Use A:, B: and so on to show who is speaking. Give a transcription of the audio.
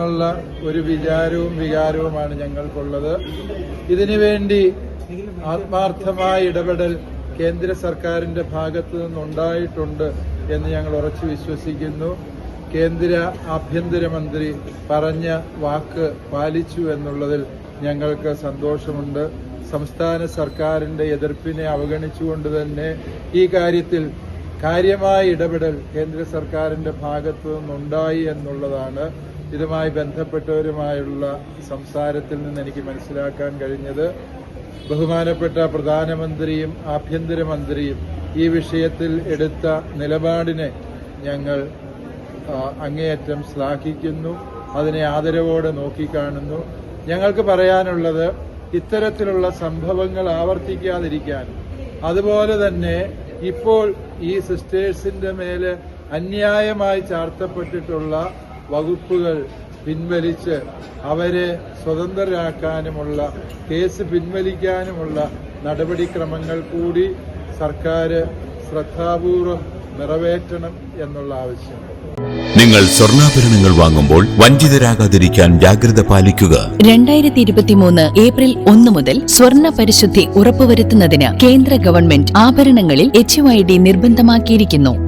A: എന്നുള്ള ഒരു വിചാരവും വികാരവുമാണ് ഞങ്ങൾക്കുള്ളത്. ഇതിനുവേണ്ടി ആത്മാർത്ഥമായ ഇടപെടൽ കേന്ദ്ര സർക്കാരിന്റെ ഭാഗത്തു നിന്നുണ്ടായിട്ടുണ്ട് എന്ന് ഞങ്ങൾ ഉറച്ചു വിശ്വസിക്കുന്നു. കേന്ദ്ര ആഭ്യന്തരമന്ത്രി പറഞ്ഞ വാക്ക് പാലിച്ചു എന്നുള്ളതിൽ ഞങ്ങൾക്ക് സന്തോഷമുണ്ട്. സംസ്ഥാന സർക്കാരിന്റെ എതിർപ്പിനെ അവഗണിച്ചുകൊണ്ട് തന്നെ ഈ കാര്യത്തിൽ കാര്യമായ ഇടപെടൽ കേന്ദ്ര സർക്കാരിന്റെ ഭാഗത്തു നിന്നുണ്ടായി എന്നുള്ളതാണ് ഇതുമായി ബന്ധപ്പെട്ടവരുമായുള്ള സംസാരത്തിൽ നിന്ന് എനിക്ക് മനസ്സിലാക്കാൻ കഴിഞ്ഞത് ബഹുമാനപ്പെട്ട പ്രധാനമന്ത്രിയും ആഭ്യന്തരമന്ത്രിയും ഈ വിഷയത്തിൽ എടുത്ത നിലപാടിനെ ഞങ്ങൾ അങ്ങേയറ്റം ശ്ലാഘിക്കുന്നു അതിനെ ആദരവോടെ നോക്കിക്കാണുന്നു. ഞങ്ങൾക്ക് പറയാനുള്ളത് ഇത്തരത്തിലുള്ള സംഭവങ്ങൾ ആവർത്തിക്കാതിരിക്കാൻ. അതുപോലെ തന്നെ ഇപ്പോൾ ഈ സിസ്റ്റേഴ്സിന്റെ മേൽ അന്യായമായി ചാർത്തപ്പെട്ടിട്ടുള്ള വകുപ്പുകൾ പിൻവലിച്ച് അവരെ സ്വതന്ത്രരാക്കാനുമുള്ള കേസ് പിൻവലിക്കാനുമുള്ള നടപടിക്രമങ്ങൾ കൂടി സർക്കാർ ശ്രദ്ധാപൂർവം നിറവേറ്റണം എന്നുള്ള ആവശ്യം.
B: നിങ്ങൾ സ്വർണാഭരണങ്ങൾ വാങ്ങുമ്പോൾ വഞ്ചിതരാകാതിരിക്കാൻ ജാഗ്രത പാലിക്കുക.
C: രണ്ടായിരത്തി ഇരുപത്തിമൂന്ന് ഏപ്രിൽ ഒന്ന് മുതൽ സ്വർണ പരിശുദ്ധി ഉറപ്പുവരുത്തുന്നതിന് കേന്ദ്ര ഗവൺമെന്റ് ആഭരണങ്ങളിൽ എച്ച് നിർബന്ധമാക്കിയിരിക്കുന്നു.